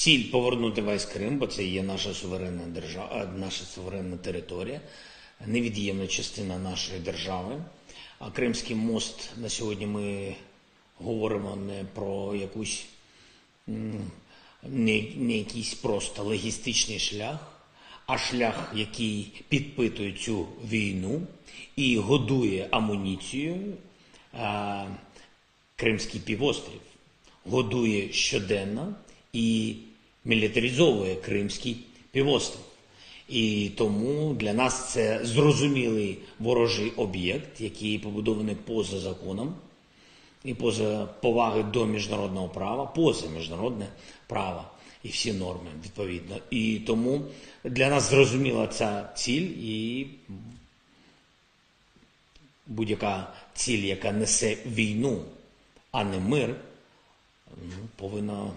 ціль повернути весь Крим, бо це є наша суверенна держава, наша суверенна територія, невід'ємна частина нашої держави. А Кримський мост на сьогодні ми говоримо не про якусь не, не якийсь просто логістичний шлях, а шлях, який підпитує цю війну і годує амуніцією а, Кримський півострів, годує щоденно і мілітаризовує Кримський півострів. І тому для нас це зрозумілий ворожий об'єкт, який побудований поза законом і поза поваги до міжнародного права, поза міжнародне право і всі норми відповідно. І тому для нас зрозуміла ця ціль і будь-яка ціль, яка несе війну, а не мир, ну, повинна